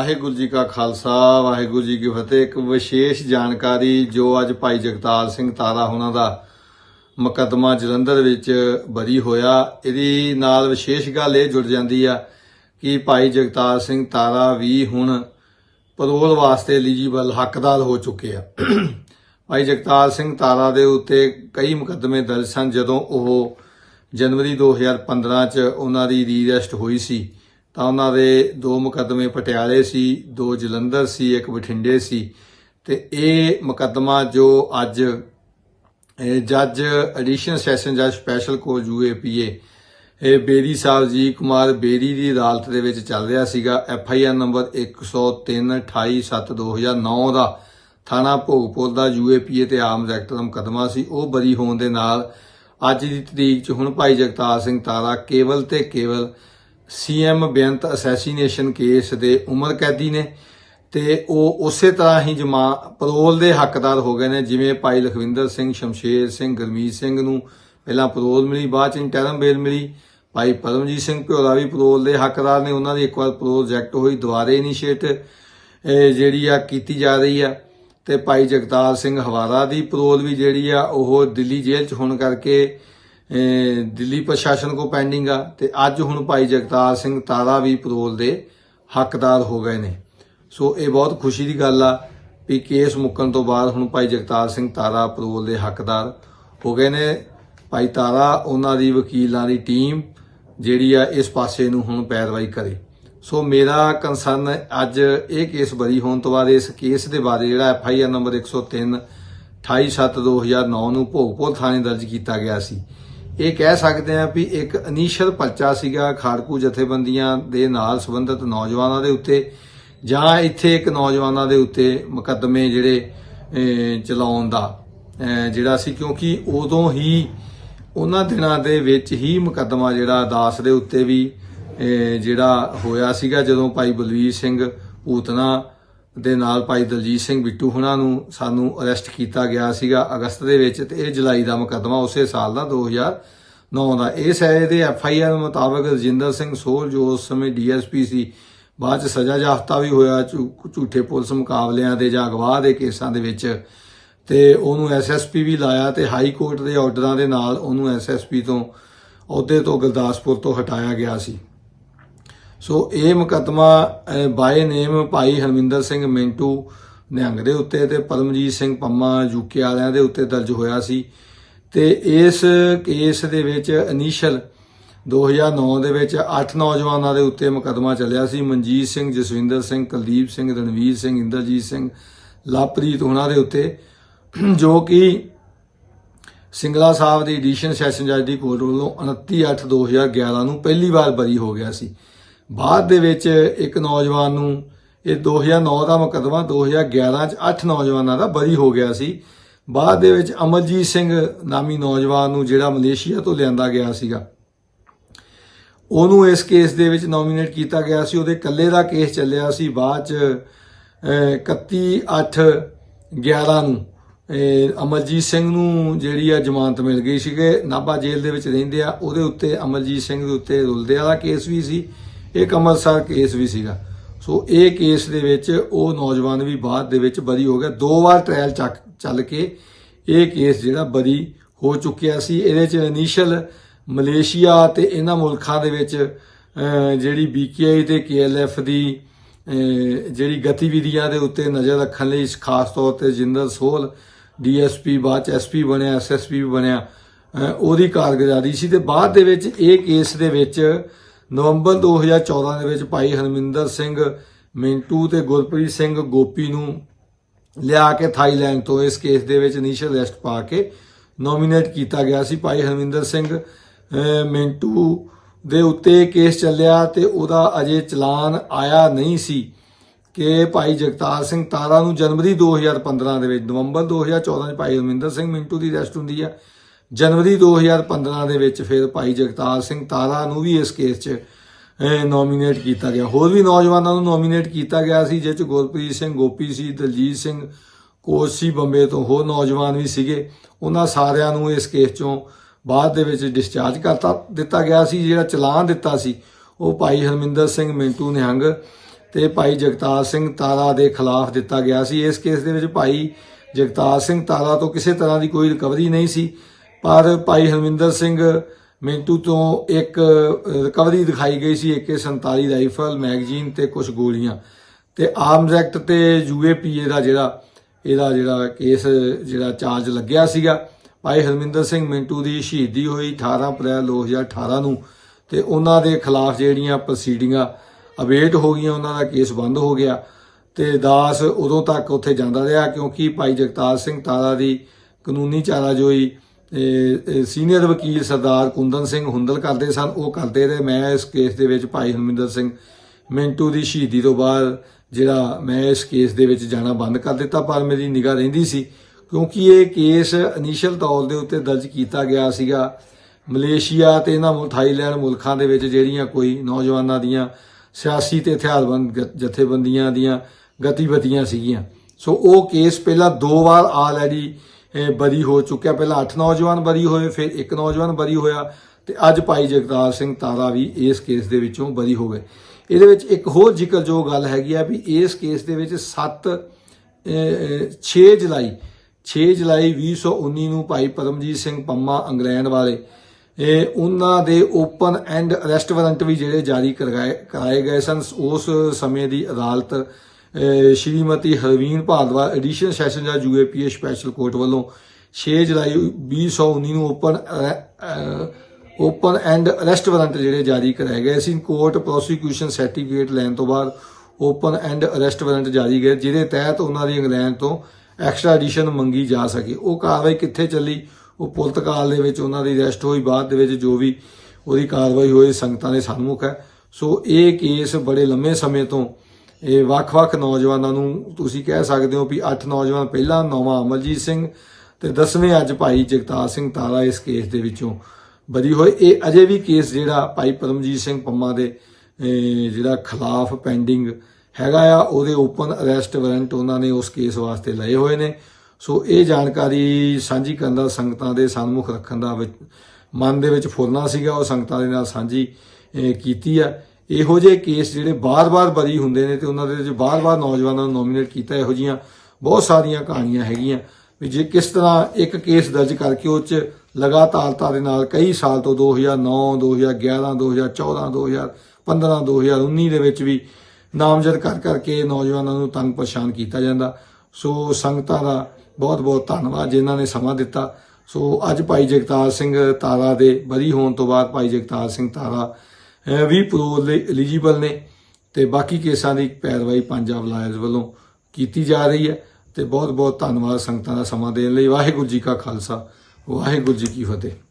ਵਾਹਿਗੁਰੂ ਜੀ ਕਾ ਖਾਲਸਾ, ਵਾਹਿਗੁਰੂ ਜੀ ਕੀ ਫਤਿਹ। ਇੱਕ ਵਿਸ਼ੇਸ਼ ਜਾਣਕਾਰੀ ਜੋ ਅੱਜ ਭਾਈ ਜਗਤਾਰ ਸਿੰਘ ਤਾਰਾ ਉਹਨਾਂ ਦਾ ਮੁਕੱਦਮਾ ਜਲੰਧਰ ਵਿੱਚ ਬਰੀ ਹੋਇਆ, ਇਹਦੀ ਨਾਲ ਵਿਸ਼ੇਸ਼ ਗੱਲ ਇਹ ਜੁੜ ਜਾਂਦੀ ਆ ਕਿ ਭਾਈ ਜਗਤਾਰ ਸਿੰਘ ਤਾਰਾ ਵੀ ਹੁਣ ਪਰੋਲ ਵਾਸਤੇ ਐਲੀਜੀਬਲ ਹੱਕਦਾਰ ਹੋ ਚੁੱਕੇ ਆ। ਭਾਈ ਜਗਤਾਰ ਸਿੰਘ ਤਾਰਾ ਦੇ ਉੱਤੇ ਕਈ ਮੁਕੱਦਮੇ ਦਰਜ ਸਨ ਜਦੋਂ ਉਹ ਜਨਵਰੀ 2015 ਚ ਉਹਨਾਂ ਦੀ ਰੀਅਰੈਸਟ ਹੋਈ ਸੀ। ਤਾਂ ਉਹਨਾਂ ਦੇ ਦੋ ਮੁਕੱਦਮੇ ਪਟਿਆਲੇ ਸੀ, ਦੋ ਜਲੰਧਰ ਸੀ, ਇੱਕ ਬਠਿੰਡੇ ਸੀ। ਤੇ ਇਹ ਮੁਕੱਦਮਾ ਜੋ ਅੱਜ ਜੱਜ ਐਡੀਸ਼ਨ ਸੈਸ਼ਨ ਜੱਜ ਸਪੈਸ਼ਲ ਕੋਰਟ ਯੂਏਪੀਏ ਇਹ ਬੇਰੀ ਸਾਹਿਬ ਜੀ ਕੁਮਾਰ ਬੇਰੀ ਦੀ ਅਦਾਲਤ ਦੇ ਵਿੱਚ ਚੱਲ ਰਿਹਾ ਸੀਗਾ। ਐਫ ਆਈ ਆਰ ਨੰਬਰ 103 28/7/2009 ਦਾ ਥਾਣਾ ਭੋਗਪੁਰ ਦਾ ਯੂਏਪੀਏ ਤੇ ਆਰਮਜ਼ ਐਕਟ ਦਾ ਮੁਕੱਦਮਾ ਸੀ। ਉਹ ਬਰੀ ਹੋਣ ਦੇ ਨਾਲ ਅੱਜ ਦੀ ਤਰੀਕ 'ਚ ਹੁਣ ਭਾਈ ਜਗਤਾਰ ਸਿੰਘ ਤਾਰਾ ਕੇਵਲ ਤੇ ਕੇਵਲ ਸੀਐਮ ਬੇਅੰਤ ਅਸੈਸੀਨੇਸ਼ਨ ਕੇਸ ਦੇ ਉਮਰ ਕੈਦੀ ਨੇ ਤੇ ਉਹ ਉਸੇ ਤਰ੍ਹਾਂ ਹੀ ਜਮਾ ਪਰੋਲ ਦੇ ਹੱਕਦਾਰ ਹੋ ਗਏ ਨੇ, ਜਿਵੇਂ ਭਾਈ ਲਖਵਿੰਦਰ ਸਿੰਘ, ਸ਼ਮਸ਼ੇਰ ਸਿੰਘ, ਗਰਮੀਤ ਸਿੰਘ ਨੂੰ ਪਹਿਲਾਂ ਪਰੋਲ ਮਿਲੀ, ਬਾਅਦ ਚ ਇੰਟਰਮ ਬੇਲ ਮਿਲੀ। ਭਾਈ ਪਰਮਜੀਤ ਸਿੰਘ ਭਿਓਲਾ ਵੀ ਪਰੋਲ ਦੇ ਹੱਕਦਾਰ ਨੇ, ਉਹਨਾਂ ਦੀ ਇੱਕ ਵਾਰ ਪਰੋਲ ਰਿਜੈਕਟ ਹੋਈ ਦੁਬਾਰੇ ਇਨੀਸ਼ੀਏਟ ਜਿਹੜੀ ਆ ਕੀਤੀ ਜਾ ਰਹੀ ਆ। ਤੇ ਭਾਈ ਜਗਤਾਰ ਸਿੰਘ ਹਵਾਰਾ ਦੀ ਪਰੋਲ ਵੀ ਜਿਹੜੀ ਆ, ਉਹ ਦਿੱਲੀ ਜੇਲ੍ਹ ਚ ਹੋਣ ਕਰਕੇ ਦਿੱਲੀ ਪ੍ਰਸ਼ਾਸਨ ਕੋ ਪੈਂਡਿੰਗ ਆ ਤੇ ਅੱਜ ਹੁਣ ਭਾਈ ਜਗਤਾਰ ਸਿੰਘ ਤਾਰਾ ਵੀ ਪਰੋਲ ਦੇ ਹੱਕਦਾਰ ਹੋ ਗਏ ਨੇ। ਸੋ ਇਹ ਬਹੁਤ ਖੁਸ਼ੀ ਦੀ ਗੱਲ ਆ ਵੀ ਕੇਸ ਮੁੱਕਣ ਤੋਂ ਬਾਅਦ ਹੁਣ ਭਾਈ ਜਗਤਾਰ ਸਿੰਘ ਤਾਰਾ ਪਰੋਲ ਦੇ ਹੱਕਦਾਰ ਹੋ ਗਏ ਨੇ। ਭਾਈ ਤਾਰਾ ਉਹਨਾਂ ਦੀ ਵਕੀਲਾਂ ਦੀ ਟੀਮ ਜਿਹੜੀ ਆ ਇਸ ਪਾਸੇ ਨੂੰ ਹੁਣ ਪੈਰਵਾਈ ਕਰੇ। ਸੋ ਮੇਰਾ ਕੰਸਰਨ ਅੱਜ ਇਹ ਕੇਸ ਬਰੀ ਹੋਣ ਤੋਂ ਬਾਅਦ ਇਸ ਕੇਸ ਦੇ ਬਾਰੇ ਜਿਹੜਾ ਐਫ ਆਈ ਆਰ ਨੰਬਰ 103 28/7/2009 ਨੂੰ ਭੋਗਪੁਰ ਥਾਣੇ ਦਰਜ ਕੀਤਾ ਗਿਆ ਸੀ। ਇਹ ਕਹਿ ਸਕਦੇ ਆ ਵੀ ਇੱਕ ਅਨੀਸ਼ਰ ਪਰਚਾ ਸੀਗਾ ਖਾੜਕੂ ਜਥੇਬੰਦੀਆਂ ਦੇ ਨਾਲ ਸੰਬੰਧਿਤ ਨੌਜਵਾਨਾਂ ਦੇ ਉੱਤੇ, ਜਾਂ ਇੱਥੇ ਇੱਕ ਨੌਜਵਾਨਾਂ ਦੇ ਉੱਤੇ ਮੁਕੱਦਮੇ ਜਿਹੜੇ ਚਲਾਉਣ ਦਾ ਜਿਹੜਾ ਸੀ, ਕਿਉਂਕਿ ਉਦੋਂ ਹੀ ਉਹਨਾਂ ਦਿਨਾਂ ਦੇ ਵਿੱਚ ਹੀ ਮੁਕੱਦਮਾ ਜਿਹੜਾ ਦਾਸ ਦੇ ਉੱਤੇ ਵੀ ਜਿਹੜਾ ਹੋਇਆ ਸੀਗਾ, ਜਦੋਂ ਭਾਈ ਬਲਵੀਰ ਸਿੰਘ ਭੂਤਨਾ ਦੇ ਨਾਲ ਭਾਈ ਦਲਜੀਤ ਸਿੰਘ ਬਿੱਟੂ ਹੁਣਾਂ ਨੂੰ ਸਾਨੂੰ ਅਰੈਸਟ ਕੀਤਾ ਗਿਆ ਸੀਗਾ ਅਗਸਤ ਦੇ ਵਿੱਚ ਤੇ ਇਹ ਜੁਲਾਈ ਦਾ ਮੁਕੱਦਮਾ ਉਸੇ ਸਾਲ ਦਾ 2009 ਦਾ। ਇਸ ਹੈ ਇਹਦੇ ਐਫ ਆਈ ਆਰ ਮੁਤਾਬਕ ਰਜਿੰਦਰ ਸਿੰਘ ਸੋਲ ਜੋ ਉਸ ਸਮੇਂ ਡੀਐਸਪੀ ਸੀ। ਬਾਅਦ ਚ ਸਜ਼ਾ ਜਾਫਤਾ ਵੀ ਹੋਇਆ, ਝੂ- ਝੂਠੇ ਪੁਲਿਸ ਮੁਕਾਬਲਿਆਂ ਦੇ ਜਾਂ ਅਗਵਾ ਦੇ ਕੇਸਾਂ ਦੇ ਵਿੱਚ। ਤੇ ਉਹਨੂੰ ਐਸਐਸਪੀ ਵੀ ਲਾਇਆ ਤੇ ਹਾਈ ਕੋਰਟ ਦੇ ਆਰਡਰਾਂ ਦੇ ਨਾਲ ਉਹਨੂੰ ਐਸਐਸਪੀ ਤੋਂ ਅਹੁਦੇ ਤੋਂ ਗੁਰਦਾਸਪੁਰ ਤੋਂ ਹਟਾਇਆ ਗਿਆ ਸੀ। ਸੋ ਇਹ ਮੁਕੱਦਮਾ ਬਾਏ ਨੇਮ ਭਾਈ ਹਰਮਿੰਦਰ ਸਿੰਘ ਮਿੰਟੂ ਨਿਹੰਗ ਦੇ ਉੱਤੇ ਤੇ ਪਰਮਜੀਤ ਸਿੰਘ ਪੰਮਾ ਯੂਕੇ ਵਾਲਿਆਂ ਦੇ ਉੱਤੇ ਦਰਜ ਹੋਇਆ ਸੀ। ਤੇ ਇਸ ਕੇਸ ਦੇ ਵਿੱਚ ਇਨੀਸ਼ੀਅਲ 2009 ਦੇ ਵਿੱਚ 8 ਨੌਜਵਾਨਾਂ ਦੇ ਉੱਤੇ ਮੁਕੱਦਮਾ ਚੱਲਿਆ ਸੀ। ਮਨਜੀਤ ਸਿੰਘ, ਜਸਵਿੰਦਰ ਸਿੰਘ, ਕੁਲਦੀਪ ਸਿੰਘ, ਰਣਵੀਰ ਸਿੰਘ, ਇੰਦਰਜੀਤ ਸਿੰਘ, ਲਵਪ੍ਰੀਤ ਉਹਨਾਂ ਦੇ ਉੱਤੇ, ਜੋ ਕਿ ਸਿੰਗਲਾ ਸਾਹਿਬ ਦੀ ਐਡੀਸ਼ਨ ਸੈਸ਼ਨ ਜੱਜ ਦੀ ਕੋਰਟ ਵੱਲੋਂ 29/8/2011 ਨੂੰ ਪਹਿਲੀ ਵਾਰ ਬਰੀ ਹੋ ਗਿਆ ਸੀ। ਬਾਅਦ ਦੇ ਵਿੱਚ ਇੱਕ ਨੌਜਵਾਨ ਨੂੰ ਇਹ 2009 ਦਾ ਮੁਕੱਦਮਾ 2011 ਚ 8 ਨੌਜਵਾਨਾਂ ਦਾ ਬਰੀ ਹੋ ਗਿਆ ਸੀ। ਬਾਅਦ ਦੇ ਵਿੱਚ ਅਮਰਜੀਤ ਸਿੰਘ ਨਾਮੀ ਨੌਜਵਾਨ ਨੂੰ ਜਿਹੜਾ ਮਲੇਸ਼ੀਆ ਤੋਂ ਲਿਆਂਦਾ ਗਿਆ ਸੀਗਾ। ਉਹਨੂੰ ਇਸ ਕੇਸ ਦੇ ਵਿੱਚ ਨੋਮੀਨੇਟ ਕੀਤਾ ਗਿਆ ਸੀ। ਉਹਦੇ ਇਕੱਲੇ ਦਾ ਕੇਸ ਚੱਲਿਆ ਸੀ। ਬਾਅਦ ਚ ਅਹ, 31 8 11 ਨੂੰ ਅਮਰਜੀਤ ਸਿੰਘ ਨੂੰ ਜਿਹੜੀ ਆ ਜ਼ਮਾਨਤ ਮਿਲ ਗਈ ਸੀਗੇ। ਨਾਭਾ ਜੇਲ੍ਹ ਦੇ ਵਿੱਚ ਰਹਿੰਦੇ ਆ। ਉਹਦੇ ਉੱਤੇ ਅਮਰਜੀਤ ਸਿੰਘ ਦੇ ਉੱਤੇ ਰੁਲਦੇ ਵਾਲਾ ਕੇਸ ਵੀ ਸੀ। ਇੱਕ ਅੰਮ੍ਰਿਤਸਰ ਕੇਸ ਵੀ ਸੀਗਾ। ਸੋ ਇਹ ਕੇਸ ਦੇ ਵਿੱਚ ਉਹ ਨੌਜਵਾਨ ਵੀ ਬਾਅਦ ਦੇ ਵਿੱਚ ਬਰੀ ਹੋ ਗਿਆ। ਦੋ ਵਾਰ ਟ੍ਰਾਇਲ ਚੱਕ ਚੱਲ ਕੇ ਇਹ ਕੇਸ ਜਿਹੜਾ ਬਰੀ ਹੋ ਚੁੱਕਿਆ ਸੀ। ਇਹਦੇ ਚ ਇਨੀਸ਼ੀਅਲ ਮਲੇਸ਼ੀਆ ਤੇ ਇਹਨਾਂ ਮੁਲਕਾਂ ਦੇ ਵਿੱਚ ਅਹ, ਜਿਹੜੀ ਬੀਕੇਆਈ ਤੇ ਕੇਐਲਐਫ ਦੀ ਜਿਹੜੀ ਗਤੀਵਿਧੀਆਂ ਦੇ ਉੱਤੇ ਨਜ਼ਰ ਰੱਖਣ ਲਈ ਖਾਸ ਤੌਰ ਤੇ ਜਿੰਦਰ ਸੋਹਲ ਡੀਐਸਪੀ ਬਾਅਦ ਚ ਐਸਪੀ ਬਣਿਆ ਐਸਐਸਪੀ ਵੀ ਬਣਿਆ ਉਹਦੀ ਕਾਰਗੁਜ਼ਾਰੀ ਸੀ। ਤੇ ਬਾਅਦ ਦੇ ਵਿੱਚ ਇਹ ਕੇਸ ਦੇ ਵਿੱਚ ਨਵੰਬਰ 2014 ਦੇ ਵਿੱਚ ਭਾਈ ਹਰਮਿੰਦਰ ਸਿੰਘ, ਮਿੰਟੂ ਤੇ ਗੁਰਪ੍ਰੀਤ ਸਿੰਘ ਗੋਪੀ ਨੂੰ ਲਿਆ ਕੇ ਥਾਈਲੈਂਡ ਤੋਂ ਇਸ ਕੇਸ ਦੇ ਵਿੱਚ ਇਨੀਸ਼ੀਅਲ ਅਰੈਸਟ ਪਾ ਕੇ ਨੋਮੀਨੇਟ ਕੀਤਾ ਗਿਆ ਸੀ ਭਾਈ ਹਰਮਿੰਦਰ ਸਿੰਘ। ਮਿੰਟੂ ਦੇ ਉੱਤੇ ਕੇਸ ਚੱਲਿਆ ਤੇ ਉਹਦਾ ਅਜੇ ਚਲਾਨ ਆਇਆ ਨਹੀਂ ਸੀ ਕਿ ਭਾਈ ਜਗਤਾਰ ਸਿੰਘ ਤਾਰਾ ਨੂੰ ਜਨਵਰੀ 2015 ਦੇ ਵਿੱਚ, ਨਵੰਬਰ 2014 ਚ ਭਾਈ ਹਰਮਿੰਦਰ ਸਿੰਘ, ਮਿੰਟੂ ਦੀ ਅਰੈਸਟ ਹੁੰਦੀ ਆ। ਜਨਵਰੀ 2015 ਦੇ ਵਿੱਚ ਫਿਰ ਭਾਈ ਜਗਤਾਰ ਸਿੰਘ ਤਾਰਾ ਨੂੰ ਵੀ ਇਸ ਕੇਸ 'ਚ ਨੋਮੀਨੇਟ ਕੀਤਾ ਗਿਆ। ਹੋਰ ਵੀ ਨੌਜਵਾਨਾਂ ਨੂੰ ਨੋਮੀਨੇਟ ਕੀਤਾ ਗਿਆ ਸੀ ਜਿਸ 'ਚ ਗੁਰਪ੍ਰੀਤ ਸਿੰਘ, ਗੋਪੀ ਸੀ, ਦਲਜੀਤ ਸਿੰਘ ਕੋਚ ਸੀ ਬੰਬੇ ਤੋਂ ਹੋਰ ਨੌਜਵਾਨ ਵੀ ਸੀਗੇ। ਉਹਨਾਂ ਸਾਰਿਆਂ ਨੂੰ ਇਸ ਕੇਸ 'ਚੋਂ ਬਾਅਦ ਦੇ ਵਿੱਚ ਡਿਸਚਾਰਜ ਕਰਤਾ, ਦਿੱਤਾ ਗਿਆ ਸੀ। ਜਿਹੜਾ ਚਲਾਨ ਦਿੱਤਾ ਸੀ, ਉਹ ਭਾਈ ਹਰਮਿੰਦਰ ਸਿੰਘ ਮਿੰਟੂ ਨਿਹੰਗ ਤੇ ਭਾਈ ਜਗਤਾਰ ਸਿੰਘ ਤਾਰਾ ਦੇ ਖਿਲਾਫ ਦਿੱਤਾ ਗਿਆ ਸੀ। ਇਸ ਕੇਸ ਦੇ ਵਿੱਚ ਭਾਈ ਜਗਤਾਰ ਸਿੰਘ ਤਾਰਾ ਤੋਂ ਕਿਸੇ ਤਰ੍ਹਾਂ ਦੀ ਕੋਈ ਰਿਕਵਰੀ ਨਹੀਂ ਸੀ। ਪਰ ਭਾਈ ਹਰਮਿੰਦਰ ਸਿੰਘ ਮਿੰਟੂ ਤੋਂ ਇੱਕ ਰਿਕਵਰੀ ਦਿਖਾਈ ਗਈ ਸੀ AK47 ਰਾਈਫਲ ਮੈਗਜ਼ੀਨ ਤੇ ਕੁਝ ਗੋਲੀਆਂ। ਤੇ ਆਰਮਜ਼ ਐਕਟ ਤੇ ਯੂਏਪੀਏ ਦਾ ਜਿਹੜਾ, ਇਹਦਾ ਜਿਹੜਾ ਕੇਸ ਜਿਹੜਾ ਚਾਰਜ ਲੱਗਿਆ ਸੀਗਾ। ਭਾਈ ਹਰਮਿੰਦਰ ਸਿੰਘ ਮਿੰਟੂ ਦੀ ਸ਼ਹੀਦੀ ਹੋਈ 18 ਅਪ੍ਰੈਲ 2018 ਨੂੰ। ਤੇ ਉਹਨਾਂ ਦੇ ਖਿਲਾਫ ਜਿਹੜੀਆਂ ਪ੍ਰੋਸੀਡਿੰਗਾਂ ਅਵੇਟ ਹੋ ਗਈਆਂ, ਉਹਨਾਂ ਦਾ ਕੇਸ ਬੰਦ ਹੋ ਗਿਆ। ਤੇ ਦਾਸ ਉਦੋਂ ਤੱਕ ਉੱਥੇ ਜਾਂਦਾ ਰਿਹਾ ਕਿਉਂਕਿ ਭਾਈ ਜਗਤਾਰ ਸਿੰਘ ਤਾਰਾ ਦੀ ਕਾਨੂੰਨੀ ਚਾਰਾਜੋਈ ਸੀਨੀਅਰ ਵਕੀਲ ਸਰਦਾਰ ਕੁੰਦਨ ਸਿੰਘ ਹੁੰਦਲ ਕਰਦੇ ਸਨ। ਉਹ ਕਰਦੇ ਰਹੇ। ਮੈਂ ਇਸ ਕੇਸ ਦੇ ਵਿੱਚ ਭਾਈ ਹਰਮਿੰਦਰ ਸਿੰਘ ਮਿੰਟੂ ਦੀ ਸ਼ਹੀਦੀ ਤੋਂ ਬਾਅਦ ਜਿਹੜਾ ਮੈਂ ਇਸ ਕੇਸ ਦੇ ਵਿੱਚ ਜਾਣਾ ਬੰਦ ਕਰ ਦਿੱਤਾ, ਪਰ ਮੇਰੀ ਨਿਗਾਹ ਰਹਿੰਦੀ ਸੀ। ਕਿਉਂਕਿ ਇਹ ਕੇਸ ਇਨੀਸ਼ੀਅਲ ਤੌਰ ਦੇ ਉੱਤੇ ਦਰਜ ਕੀਤਾ ਗਿਆ ਸੀਗਾ। ਮਲੇਸ਼ੀਆ ਤੇ ਇਹਨਾਂ ਮੁਲ, ਥਾਈਲੈਂਡ ਮੁਲਕਾਂ ਦੇ ਵਿੱਚ ਜਿਹੜੀਆਂ ਕੋਈ ਨੌਜਵਾਨਾਂ ਦੀਆਂ ਸਿਆਸੀ ਤੇ ਹਥਿਆਰਬੰਦ ਗ- ਜਥੇਬੰਦੀਆਂ ਦੀਆਂ ਗਤੀਵਿਧੀਆਂ ਸੀਗੀਆਂ। ਸੋ ਉਹ ਕੇਸ ਪਹਿਲਾਂ ਦੋ ਵਾਰ ਆਲਰੇਡੀ ਬਰੀ ਹੋ ਚੁੱਕਿਆ। ਪਹਿਲਾਂ 8 ਨੌਜਵਾਨ ਬਰੀ ਹੋਏ, ਫਿਰ ਇੱਕ ਨੌਜਵਾਨ ਬਰੀ ਹੋਇਆ ਤੇ ਅੱਜ ਭਾਈ ਜਗਤਾਰ ਸਿੰਘ ਤਾਰਾ ਵੀ ਇਸ ਕੇਸ ਦੇ ਵਿੱਚੋਂ ਬਰੀ ਹੋ ਗਏ। ਇਹਦੇ ਵਿੱਚ ਇੱਕ ਹੋਰ ਜ਼ਿਕਰਯੋਗ ਗੱਲ ਹੈਗੀ ਆ ਵੀ ਇਸ ਕੇਸ ਦੇ ਵਿੱਚ 7 6 ਜੁਲਾਈ 6 ਜੁਲਾਈ 2019 ਨੂੰ ਭਾਈ ਪਰਮਜੀਤ ਸਿੰਘ ਪੰਮਾ ਇੰਗਲੈਂਡ ਵਾਲੇ, ਇਹ ਉਹਨਾਂ ਦੇ ਓਪਨ ਐਂਡ ਅਰੈਸਟ ਵਾਰੰਟ ਵੀ ਜਿਹੜੇ ਜਾਰੀ ਕਰਵਾਏ ਕਰਾਏ ਗਏ ਸਨ। ਉਸ ਸਮੇਂ ਦੀ ਅਦਾਲਤ ਸ਼੍ਰੀਮਤੀ ਹਰਵੀਨ ਭਾਰਦਵਾਜ ਐਡੀਸ਼ਨ ਸੈਸ਼ਨ ਜੱਜ ਯੂਏਪੀਏ ਸਪੈਸ਼ਲ ਕੋਰਟ ਵੱਲੋਂ 6 ਜੁਲਾਈ 2019 ਨੂੰ open open end arrest warrant ਜਿਹੜੇ ਜਾਰੀ ਕਰਾਏ ਗਏ ਸੀ। ਕੋਰਟ ਪ੍ਰੋਸੀਕਿਊਸ਼ਨ ਸਰਟੀਫਿਕੇਟ ਲੈਣ ਤੋਂ ਬਾਅਦ ਓਪਨ ਐਂਡ ਅਰੈਸਟ ਵਾਰੰਟ ਜਾਰੀ ਗਏ, ਜਿਹਦੇ ਤਹਿਤ ਉਹਨਾਂ ਦੀ ਇੰਗਲੈਂਡ ਤੋਂ ਐਕਸਟਰਾ ਐਕਸਟ੍ਰਾਡੀਸ਼ਨ ਮੰਗੀ ਜਾ ਸਕੇ। ਉਹ ਕਾਰਵਾਈ ਕਿੱਥੇ ਚੱਲੀ? ਉਹ ਪੁਲਤਕਾਲ ਦੇ ਵਿੱਚ ਉਹਨਾਂ ਦੀ ਅਰੈਸਟ ਹੋਈ, ਬਾਅਦ ਦੇ ਵਿੱਚ ਜੋ ਵੀ ਉਹਦੀ ਕਾਰਵਾਈ ਹੋਈ, ਸੰਗਤਾਂ ਦੇ ਸਨਮੁਖ ਹੈ। ਸੋ ਇਹ ਕੇਸ ਬੜੇ ਲੰਮੇ ਸਮੇਂ ਤੋਂ ਇਹ ਵੱਖ-ਵੱਖ ਨੌਜਵਾਨਾਂ ਨੂੰ ਤੁਸੀਂ ਕਹਿ ਸਕਦੇ ਹੋ ਵੀ 8 ਨੌਜਵਾਨ ਪਹਿਲਾਂ ਨੌਵਾਂ ਅਮਰਜੀਤ ਸਿੰਘ ਤੇ 10ਵੇਂ ਅੱਜ ਭਾਈ ਜਗਤਾਰ ਸਿੰਘ ਤਾਰਾ ਇਸ ਕੇਸ ਦੇ ਵਿੱਚੋਂ ਬਰੀ ਹੋਏ। ਇਹ ਅਜੇ ਵੀ ਕੇਸ ਜਿਹੜਾ ਭਾਈ ਪਰਮਜੀਤ ਸਿੰਘ ਪੰਮਾ ਦੇ ਜਿਹੜਾ ਖਿਲਾਫ ਪੈਂਡਿੰਗ ਹੈਗਾ ਆ, ਉਹਦੇ ਓਪਨ ਅਰੈਸਟ ਵਾਰੰਟ ਉਹਨਾਂ ਨੇ ਉਸ ਕੇਸ ਵਾਸਤੇ ਲਏ ਹੋਏ ਨੇ। ਸੋ ਇਹ ਜਾਣਕਾਰੀ ਸਾਂਝੀ ਕਰਨ ਦਾ ਸੰਗਤਾਂ ਦੇ ਸਨਮੁਖ ਰੱਖਣ ਦਾ ਵਿੱਚ- ਮਨ ਦੇ ਵਿੱਚ ਫੁਰਨਾ ਸੀਗਾ, ਉਹ ਸੰਗਤਾਂ ਦੇ ਨਾਲ ਸਾਂਝੀ ਕੀਤੀ ਆ। ਇਹੋ ਜਿਹੇ ਕੇਸ ਜਿਹੜੇ ਬਾਰ-ਬਾਰ ਬਰੀ ਹੁੰਦੇ ਨੇ ਤੇ ਉਹਨਾਂ ਦੇ ਵਿੱਚ ਬਾਰ-ਬਾਰ ਨੌਜਵਾਨਾਂ ਨੂੰ ਨੋਮੀਨੇਟ ਕੀਤਾ ਇਹੋ ਜੀਆਂ ਬਹੁਤ ਸਾਰੀਆਂ ਕਹਾਣੀਆਂ ਹੈਗੀਆਂ ਵੀ ਜੇ ਕਿਸ ਤਰ੍ਹਾਂ ਇੱਕ ਕੇਸ ਦਰਜ ਕਰਕੇ ਉਹ ਚ ਲਗਾਤਾਰਤਾ ਦੇ ਨਾਲ ਕਈ ਸਾਲ ਤੋਂ 2009 2011 2014 2015 2019 ਦੇ ਵਿੱਚ ਵੀ ਨਾਮਜ਼ਦ ਕਰ ਕਰਕੇ ਨੌਜਵਾਨਾਂ ਨੂੰ ਤੰਗ ਪਰੇਸ਼ਾਨ ਕੀਤਾ ਜਾਂਦਾ। ਸੋ ਸੰਗਤਾਂ ਦਾ ਬਹੁਤ ਬਹੁਤ ਧੰਨਵਾਦ ਜਿਨ੍ਹਾਂ ਨੇ ਸਮਾਂ ਦਿੱਤਾ। ਸੋ ਅੱਜ ਭਾਈ ਜਗਤਾਰ ਸਿੰਘ ਤਾਰਾ ਦੇ ਬਰੀ ਹੋਣ ਤੋਂ ਬਾਅਦ ਭਾਈ ਜਗਤਾਰ ਸਿੰਘ ਤਾਰਾ ਵੀ ਪਰੋਲ ਲਈ ਐਲੀਜੀਬਲ ਨੇ ਤੇ ਬਾਕੀ ਕੇਸਾਂ ਦੀ ਪੈਰਵਾਈ ਪੰਜਾਬ ਲਾਇਰਸ ਵੱਲੋਂ ਕੀਤੀ ਜਾ ਰਹੀ ਹੈ ਤੇ ਬਹੁਤ ਬਹੁਤ ਧੰਨਵਾਦ ਸੰਗਤਾਂ ਦਾ ਸਮਾਂ ਦੇਣ ਲਈ। ਵਾਹਿਗੁਰੂ ਜੀ ਕਾ ਖਾਲਸਾ, ਵਾਹਿਗੁਰੂ ਜੀ ਕੀ ਫਤਿਹ।